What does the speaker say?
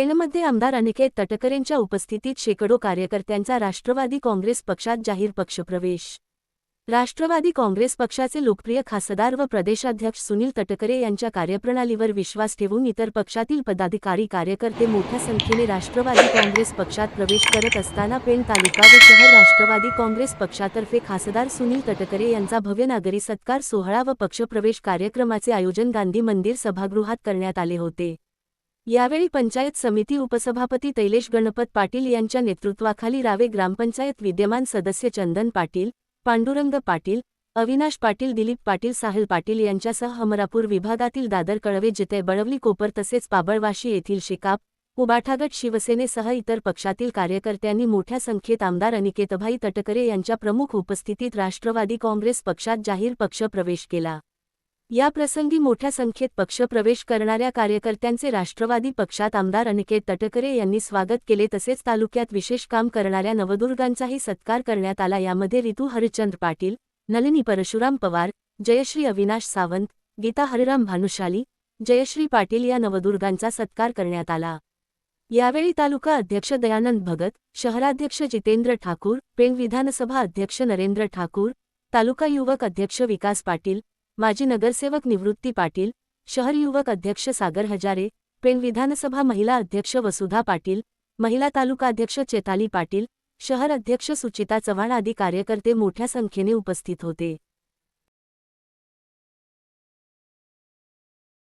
पेणमध्ये आमदार अनिकेत तटकरेंच्या उपस्थितीत शेकडो कार्यकर्त्यांचा राष्ट्रवादी काँग्रेस पक्षात जाहीर पक्षप्रवेश. राष्ट्रवादी काँग्रेस पक्षाचे लोकप्रिय खासदार व प्रदेशाध्यक्ष सुनील तटकरे यांच्या कार्यप्रणालीवर विश्वास ठेवून इतर पक्षातील पदाधिकारी कार्यकर्ते मोठ्या संख्येने राष्ट्रवादी काँग्रेस पक्षात प्रवेश करत असताना पेण तालुका व शहर राष्ट्रवादी काँग्रेस पक्षातर्फे खासदार सुनील तटकरे यांचा भव्य नागरी सत्कार सोहळा व पक्षप्रवेश कार्यक्रमाचे आयोजन गांधी मंदिर सभागृहात करण्यात आले होते. यावेळी पंचायत समिती उपसभापती तैलेश गणपत पाटील यांच्या नेतृत्वाखाली रावे ग्रामपंचायत विद्यमान सदस्य चंदन पाटील पांडुरंग पाटील अविनाश पाटील दिलीप पाटील साहिल पाटील यांच्यासह अमरापूर विभागातील दादर कळवे जिते बळवली कोपर तसेच पाबळवाशी येथील शेकाप उबाठागट शिवसेनेसह इतर पक्षातील कार्यकर्त्यांनी मोठ्या संख्येत आमदार अनिकेतभाई तटकरे यांच्या प्रमुख उपस्थितीत राष्ट्रवादी काँग्रेस पक्षात जाहीर पक्षप्रवेश केला. या प्रसंगी मोठ्या संख्येत पक्षप्रवेश करणाऱ्या कार्यकर्त्यांचे राष्ट्रवादी पक्षात आमदार अनिकेत तटकरे यांनी स्वागत केले तसेच तालुक्यात विशेष काम करणाऱ्या नवदुर्गांचाही सत्कार करण्यात आला. यामध्ये रितू हरिचंद्र पाटील नलिनी परशुराम पवार जयश्री अविनाश सावंत गीता हरिराम भानुशाली जयश्री पाटील या नवदुर्गांचा सत्कार करण्यात आला. यावेळी तालुका अध्यक्ष दयानंद भगत शहराध्यक्ष जितेंद्र ठाकूर पेण विधानसभा अध्यक्ष नरेंद्र ठाकूर तालुका युवक अध्यक्ष विकास पाटील माजी नगरसेवक निवृत्ती पाटील शहर युवक अध्यक्ष सागर हजारे पेण विधानसभा महिला अध्यक्ष वसुधा पाटील महिला तालुकाध्यक्ष चेताली पाटील शहर अध्यक्ष सुचिता चव्हाण आदी कार्यकर्ते मोठ्या संख्येने उपस्थित होते.